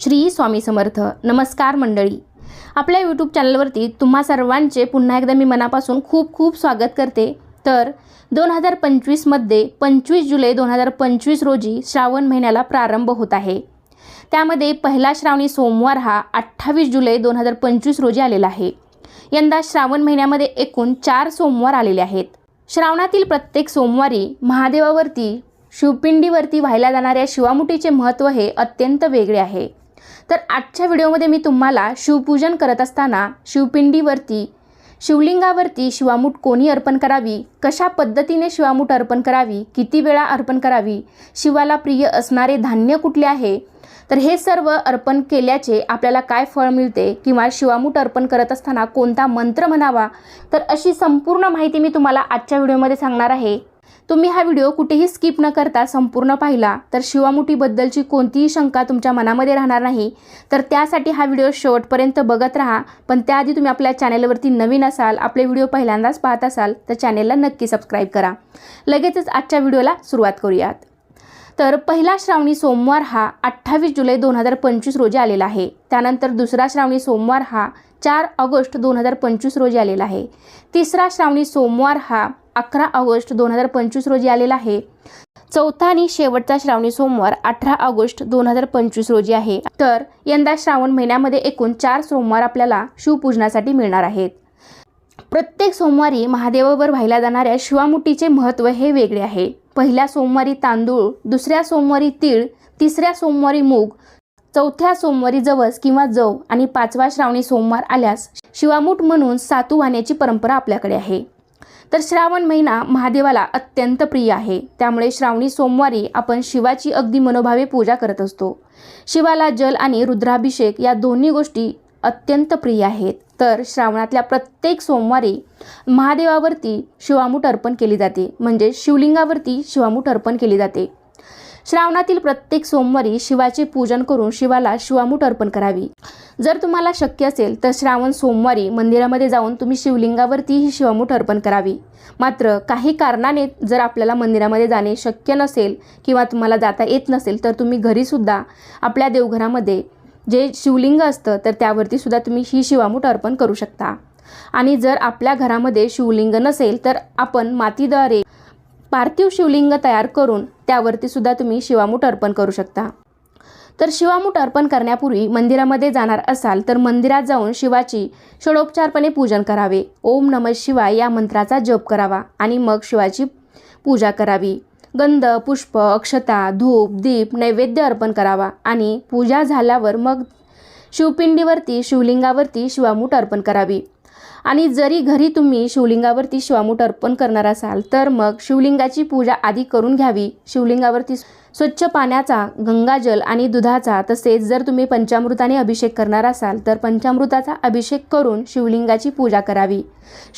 श्री स्वामी समर्थ. नमस्कार मंडळी. आपल्या यूट्यूब चॅनलवरती तुम्हा सर्वांचे पुन्हा एकदा मी मनापासून खूप खूप स्वागत करते. तर दोन हजार पंचवीसमध्ये पंचवीस जुलै दोन हजार पंचवीस रोजी श्रावण महिन्याला प्रारंभ होत आहे. त्यामध्ये पहिला श्रावणी सोमवार हा अठ्ठावीस जुलै दोन हजार पंचवीस रोजी आलेला आहे. यंदा श्रावण महिन्यामध्ये एकूण चार सोमवार आलेले आहेत. श्रावणातील प्रत्येक सोमवारी महादेवावरती शिवपिंडीवरती व्हायला जाणाऱ्या शिवामुठीचे महत्त्व हे अत्यंत वेगळे आहे. तर आजच्या व्हिडिओमध्ये मी तुम्हाला शिवपूजन करत असताना शिवपिंडीवरती शिवलिंगावरती शिवामूठ कोणी अर्पण करावी? कशा पद्धतीने शिवामूठ अर्पण करावी? किती वेळा अर्पण करावी? शिवाला प्रिय असणारे धान्य कुठले आहे? तर हे सर्व अर्पण केल्याचे आपल्याला काय फळ मिळते? किंवा शिवामूठ अर्पण करत असताना कोणता मंत्र म्हणावा? तर अशी संपूर्ण माहिती मी तुम्हाला आजच्या व्हिडिओमध्ये सांगणार आहे. तुम्ही हा व्हिडिओ कुठेही स्किप न करता संपूर्ण पाहिला तर शिवामुठीबद्दलची कोणतीही शंका तुमच्या मनामध्ये राहणार नाही. तर त्यासाठी हा व्हिडिओ शेवटपर्यंत बघत राहा. पण त्याआधी तुम्ही आपल्या चॅनेलवरती नवीन असाल आपले व्हिडिओ पहिल्यांदाच पाहत असाल तर चॅनेलला नक्की सबस्क्राईब करा. लगेचच आजच्या व्हिडिओला सुरुवात करूयात. तर पहिला श्रावणी सोमवार हा अठ्ठावीस जुलै दोन हजार पंचवीस रोजी आलेला आहे. त्यानंतर दुसरा श्रावणी सोमवार हा चार ऑगस्ट दोन हजार पंचवीस रोजी आलेला आहे. तिसरा श्रावणी सोमवार हा अकरा ऑगस्ट दोन हजार पंचवीस रोजी आलेला आहे. चौथा आणि शेवटचा श्रावणी सोमवार अठरा ऑगस्ट दोन हजार पंचवीस रोजी आहे. तर यंदा श्रावण महिन्यामध्ये एकूण चार सोमवार आपल्याला शिवपूजनासाठी मिळणार आहेत. प्रत्येक सोमवारी महादेवावर व्हायला जाणाऱ्या शिवामुठीचे महत्त्व हे वेगळे आहे. पहिल्या सोमवारी तांदूळ दुसऱ्या सोमवारी तीळ तिसऱ्या सोमवारी मूग चौथ्या सोमवारी जवस किंवा जव आणि पाचवा श्रावणी सोमवार आल्यास शिवामूठ म्हणून सातू वाहण्याची परंपरा आपल्याकडे आहे. तर श्रावण महिना महादेवाला अत्यंत प्रिय आहे. त्यामुळे श्रावणी सोमवारी आपण शिवाची अगदी मनोभावे पूजा करत असतो. शिवाला जल आणि रुद्राभिषेक या दोन्ही गोष्टी अत्यंत प्रिय आहेत. तर श्रावणातल्या प्रत्येक सोमवारी महादेवावरती शिवामूठ अर्पण केली जाते. म्हणजे शिवलिंगावरती शिवामूठ अर्पण केली जाते. श्रावणातील प्रत्येक सोमवारी शिवाचे पूजन करून शिवाला शिवामूठ अर्पण करावी. जर तुम्हाला शक्य असेल तर श्रावण सोमवारी मंदिरामध्ये जाऊन तुम्ही शिवलिंगावरती ही शिवामूठ अर्पण करावी. मात्र काही कारणाने जर आपल्याला मंदिरामध्ये जाणे शक्य नसेल किंवा तुम्हाला जाता येत नसेल तर तुम्ही घरीसुद्धा आपल्या देवघरामध्ये जे शिवलिंग असतं तर त्यावरती सुद्धा तुम्ही ही शिवामूठ अर्पण करू शकता. आणि जर आपल्या घरामध्ये शिवलिंग नसेल तर आपण मातीद्वारे पार्थिव शिवलिंग तयार करून त्यावरती सुद्धा तुम्ही शिवामूठ अर्पण करू शकता. तर शिवामूठ अर्पण करण्यापूर्वी मंदिरामध्ये जाणार असाल तर मंदिरात जाऊन शिवाची षडोपचारपणे पूजन करावे. ओम नम शिवाय या मंत्राचा जप करावा आणि मग शिवाची पूजा करावी. गंध पुष्प अक्षता धूप दीप नैवेद्य अर्पण करावा आणि पूजा झाल्यावर मग शिवपिंडीवरती शिवलिंगावरती शिवामूठ अर्पण करावी. आणि जरी घरी तुम्ही शिवलिंगावरती शिवामूठ अर्पण करणार असाल तर मग शिवलिंगाची पूजा आधी करून घ्यावी. शिवलिंगावरती स्वच्छ पाण्याचा गंगाजल आणि दुधाचा तसेच जर तुम्ही पंचामृताने अभिषेक करणार असाल तर पंचामृताचा अभिषेक करून शिवलिंगाची पूजा करावी.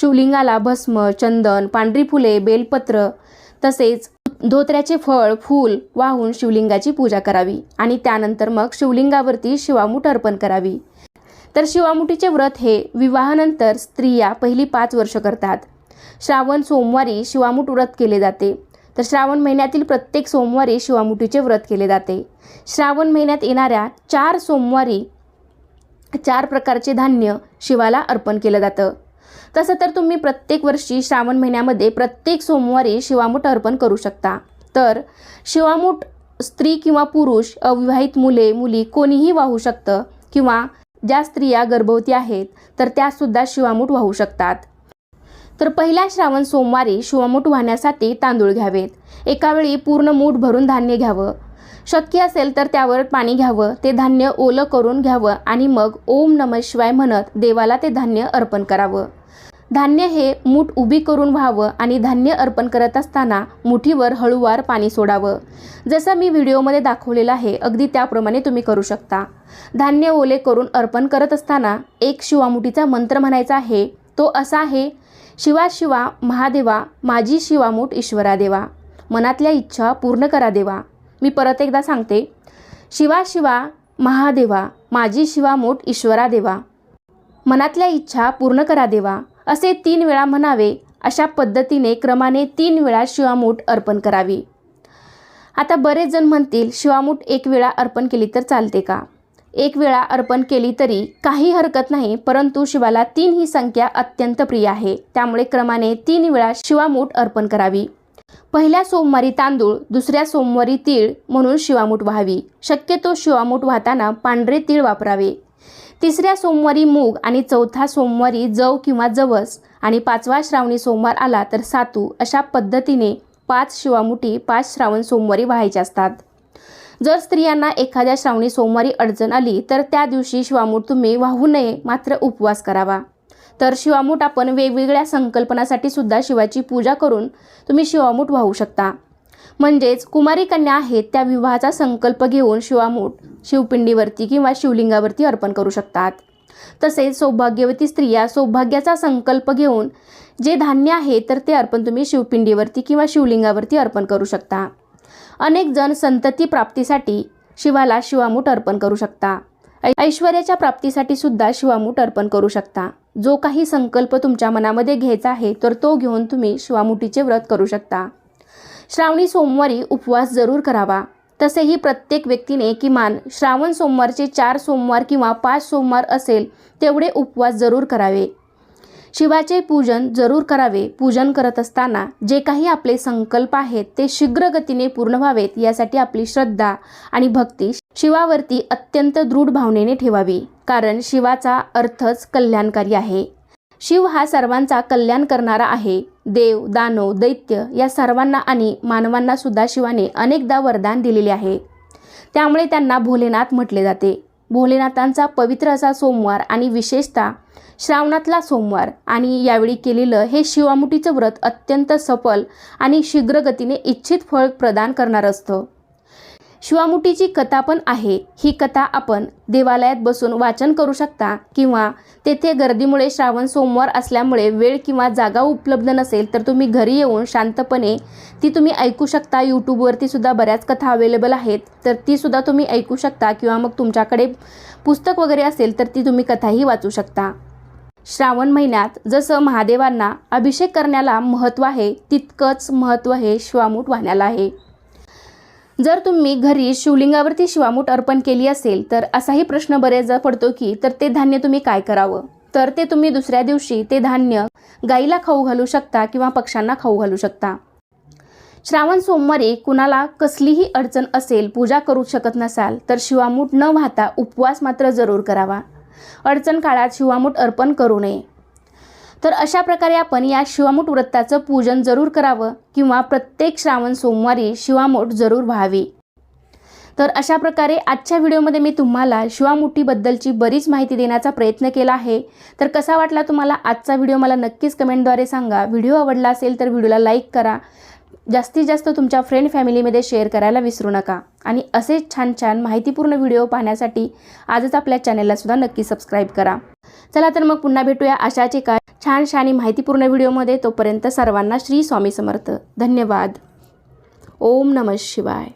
शिवलिंगाला भस्म चंदन पांढरी फुले बेलपत्र तसेच धोत्र्याचे फळ फूल वाहून शिवलिंगाची पूजा करावी. आणि त्यानंतर मग शिवलिंगावरती शिवामूठ अर्पण करावी. तर शिवामुठीचे व्रत हे विवाहानंतर स्त्रिया पहिली पाच वर्ष करतात. श्रावण सोमवारी शिवामुठ व्रत केले जाते. तर श्रावण महिन्यातील प्रत्येक सोमवारी शिवामुठीचे व्रत केले जाते. श्रावण महिन्यात येणाऱ्या चार सोमवारी चार प्रकारचे धान्य शिवाला अर्पण केलं जातं. तसं तर तुम्ही प्रत्येक वर्षी श्रावण महिन्यामध्ये प्रत्येक सोमवारी शिवामूठ अर्पण करू शकता. तर शिवामूठ स्त्री किंवा पुरुष अविवाहित मुले मुली कोणीही वाहू शकतं किंवा ज्या स्त्रिया गर्भवती आहेत तर त्यासुद्धा शिवामूठ वाहू शकतात. तर पहिल्या श्रावण सोमवारी शिवामूठ वाहण्यासाठी तांदूळ घ्यावेत. एकावेळी पूर्ण मूठ भरून धान्य घ्यावं. शक्य असेल तर त्यावर पाणी घ्यावं. ते धान्य ओलं करून घ्यावं आणि मग ओम नम शिवाय म्हणत देवाला ते धान्य अर्पण करावं. धान्य हे मूठ उभी करून व्हावं आणि धान्य अर्पण करत असताना मुठीवर हळूवार पाणी सोडावं. जसं मी व्हिडिओमध्ये दाखवलेलं आहे अगदी त्याप्रमाणे तुम्ही करू शकता. धान्य ओले करून अर्पण करत असताना एक शिवामुठीचा मंत्र म्हणायचा आहे तो असा आहे शिवा शिवा महादेवा माझी शिवामूठ ईश्वरा देवा. मनातल्या इच्छा पूर्ण करा देवा. मी परत एकदा सांगते. शिवा शिवा महादेवा माझी शिवामूठ ईश्वरा देवा. मनातल्या इच्छा पूर्ण करा देवा. असे तीन वेळा म्हणावे अशा पद्धतीने क्रमाने तीन वेळा शिवामूठ अर्पण करावी. आता बरेच जण म्हणतील शिवामूठ एक वेळा अर्पण केली तर चालते का? एक वेळा अर्पण केली तरी काही हरकत नाही परंतु शिवाला तीन ही संख्या अत्यंत प्रिय आहे. त्यामुळे क्रमाने तीन वेळा शिवामूठ अर्पण करावी. पहिल्या सोमवारी तांदूळ दुसऱ्या सोमवारी तीळ म्हणून शिवामूठ व्हावी. शक्यतो शिवामूठ वाहताना पांढरे तीळ वापरावे. तिसऱ्या सोमवारी मूग आणि चौथा सोमवारी जव किंवा जवस आणि पाचवा श्रावणी सोमवार आला तर सातू अशा पद्धतीने पाच शिवामुठी पाच श्रावण सोमवारी व्हायच्या असतात. जर स्त्रियांना एखाद्या श्रावणी सोमवारी अडचण आली तर त्या दिवशी शिवामूठ तुम्ही वाहू नये मात्र उपवास करावा. तर शिवामूठ आपण वेगवेगळ्या संकल्पनासाठी सुद्धा शिवाची पूजा करून तुम्ही शिवामूठ वाहू शकता. म्हणजेच कुमारी कन्या आहेत त्या विवाहाचा संकल्प घेऊन शिवामूठ शिवपिंडीवरती किंवा शिवलिंगावरती अर्पण करू शकतात. तसेच सौभाग्यवती स्त्रिया सौभाग्याचा संकल्प घेऊन जे धान्य आहे तर ते अर्पण तुम्ही शिवपिंडीवरती किंवा शिवलिंगावरती अर्पण करू शकता. अनेक जण संतती प्राप्तीसाठी शिवाला शिवामूठ अर्पण करू शकता. ऐ- ऐश्वर्याच्या प्राप्तीसाठी सुद्धा शिवामूठ अर्पण करू शकता. जो काही संकल्प तुमच्या मनामध्ये घ्यायचा आहे तर तो घेऊन तुम्ही शिवामुठीचे व्रत करू शकता. श्रावणी सोमवारी उपवास जरूर करावा. तसेही प्रत्येक व्यक्तीने किमान श्रावण सोमवारचे चार सोमवार किंवा पाच सोमवार असेल तेवढे उपवास जरूर करावे. शिवाचे पूजन जरूर करावे. पूजन करत असताना जे काही आपले संकल्प आहेत ते शीघ्र गतीने पूर्ण व्हावेत यासाठी आपली श्रद्धा आणि भक्ती शिवावरती अत्यंत दृढ भावनेने ठेवावी. कारण शिवाचा अर्थच कल्याणकारी आहे. शिव हा सर्वांचा कल्याण करणारा आहे. देव दानव दैत्य या सर्वांना आणि मानवांना सुद्धा शिवाने अनेकदा वरदान दिलेले आहे. त्यामुळे त्यांना भोलेनाथ म्हटले जाते. भोलेनाथांचा पवित्र असा सोमवार आणि विशेषतः श्रावणातला सोमवार आणि यावेळी केलेलं हे शिवामुठीचं व्रत अत्यंत सफल आणि शीघ्रगतीने इच्छित फळ प्रदान करणारं असतं. शिवामुठीची कथा पण आहे. ही कथा आपण देवालयात बसून वाचन करू शकता किंवा तेथे गर्दीमुळे श्रावण सोमवार असल्यामुळे वेळ किंवा जागा उपलब्ध नसेल तर तुम्ही घरी येऊन शांतपणे ती तुम्ही ऐकू शकता. यूट्यूबवरती सुद्धा बऱ्याच कथा अवेलेबल आहेत. तर ती सुद्धा तुम्ही ऐकू शकता किंवा मग तुमच्याकडे पुस्तक वगैरे असेल तर ती तुम्ही कथाही वाचू शकता. श्रावण महिन्यात जसं महादेवांना अभिषेक करण्याला महत्त्व आहे तितकंच महत्त्व हे शिवामूठ वाहण्याला आहे. जर तुम्ही घरी शिवलिंगावरती शिवामूठ अर्पण केली असेल तर असाही प्रश्न बरेचदा पडतो की तर ते धान्य तुम्ही काय करावं? तर ते तुम्ही दुसऱ्या दिवशी ते धान्य गाईला खाऊ घालू शकता किंवा पक्ष्यांना खाऊ घालू शकता. श्रावण सोमवारी कुणाला कसलीही अडचण असेल पूजा करू शकत नसाल तर शिवामूठ न वाहता उपवास मात्र जरूर करावा. अडचण काळात शिवामूठ अर्पण करू नये. तर अशा प्रकारे आपण या शिवामूठ व्रताचं पूजन जरूर करावं किंवा प्रत्येक श्रावण सोमवारी शिवामूठ जरूर व्हावी. तर अशा प्रकारे आजच्या व्हिडिओमध्ये मी तुम्हाला शिवामुठीबद्दलची बरीच माहिती देण्याचा प्रयत्न केला आहे. तर कसा वाटला तुम्हाला आजचा व्हिडिओ मला नक्कीच कमेंटद्वारे सांगा. व्हिडिओ आवडला असेल तर व्हिडिओला लाईक करा. जास्तीत जास्त तुमच्या फ्रेंड फॅमिलीमध्ये शेअर करायला विसरू नका. आणि असेच छान छान माहितीपूर्ण व्हिडिओ पाहण्यासाठी आजच आपल्या चॅनलला सुद्धा नक्की सबस्क्राईब करा. चला तर मग पुन्हा भेटूया अशाच एका छानशा आणि माहितीपूर्ण व्हिडिओमध्ये तोपर्यंत सर्वांना श्री स्वामी समर्थ. धन्यवाद. ओम नमः शिवाय.